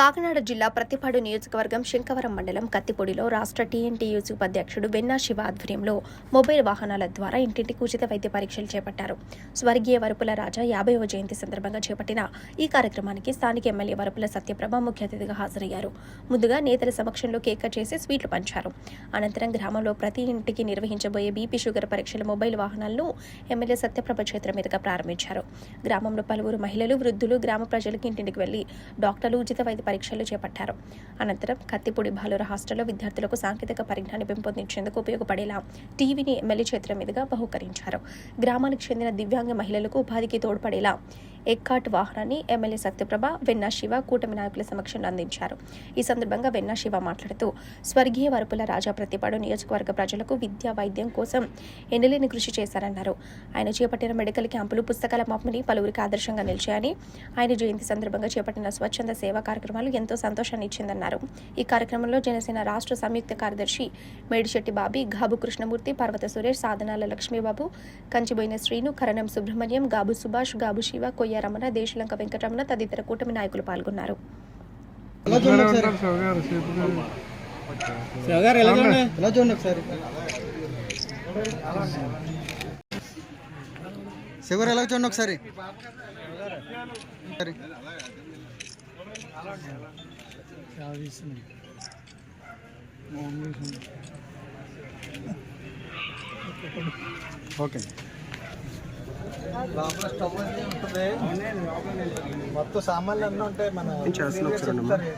కాకినాడ జిల్లా ప్రతిపాడు నియోజకవర్గం శంకవరం మండలం కత్తిపొడిలో రాష్ట్ర టీఎన్టీయూసీ ఉపాధ్యక్షుడు వెన్నా శివ ఆధ్వర్యంలో మొబైల్ వాహనాల ద్వారా ఇంటింటికి ఉచిత వైద్య పరీక్షలు చేపట్టారు. స్వర్గీయ వరపుల రాజా యాభైవ జయంతి సందర్భంగా చేపట్టిన ఈ కార్యక్రమానికి స్థానిక ఎమ్మెల్యే వరపుల సత్యప్రభ ముఖ్య అతిథిగా హాజరయ్యారు. ముందుగా నేతల సమక్షంలో కేక్ చేసి స్వీట్లు పంచారు. అనంతరం గ్రామంలో ప్రతి ఇంటికి నిర్వహించబోయే బీపీ షుగర్ పరీక్షల మొబైల్ వాహనాలను ఎమ్మెల్యే సత్యప్రభ చేతుల మీదుగా ప్రారంభించారు. గ్రామంలో పలువురు మహిళలు వృద్ధులు గ్రామ ప్రజలకు ఇంటింటికి వెళ్ళి డాక్టర్లు ఉచిత వైద్య పరీక్షలు చేపట్టారు. అనంతరం కత్తిపూడి బాలుర హాస్టల్లో విద్యార్థులకు సాంకేతిక పరిజ్ఞానం పెంపొందించేందుకు ఉపయోగపడేలా టీవీని ఎమ్మెల్యే చేతుల మీదుగా బహుకరించారు. గ్రామానికి చెందిన దివ్యాంగ మహిళలకు ఉపాధికి తోడ్పడేలా ఎక్కాట్ వాహనాన్ని ఎమ్మెల్యే సత్యప్రభ వెన్నా శివ కూటమి నాయకుల సమక్షంలో అందించారు. ఈ సందర్భంగా వెన్నా శివ మాట్లాడుతూ స్వర్గీయ వరపుల రాజా ప్రతిపాడు నియోజకవర్గ ప్రజలకు విద్యా వైద్యం కోసం ఎన్నలేని కృషి చేశారన్నారు. ఆయన చేపట్టిన మెడికల్ క్యాంపులు పుస్తకాల పంపిణీ పలువురికి ఆదర్శంగా నిలిచాయని ఆయన జయంతి సందర్భంగా చేపట్టిన స్వచ్ఛంద సేవా కార్యక్రమాలు ఎంతో సంతోషాన్ని ఇచ్చిందన్నారు. ఈ కార్యక్రమంలో జనసేన రాష్ట్ర సంయుక్త కార్యదర్శి మేడిశెట్టి బాబీ గాబు కృష్ణమూర్తి పర్వత సురేష్ సాధనాల లక్ష్మీబాబు కంచిబోయిన శ్రీను కరణం సుబ్రహ్మణ్యం గాబు సుభాష్ గాబు శివ కొయ్య రమణ దేశలంక వెంకటరమణ తదితర కూటమి నాయకులు పాల్గొన్నారు. శివర్ ఎలా చూడండి? ఒకసారి. ఓకే. లోపల స్టవ్ అది ఉంటుంది మొత్తం సామాన్లు అన్నీ ఉంటాయి మన చేస్తున్నాం ఒకసారి.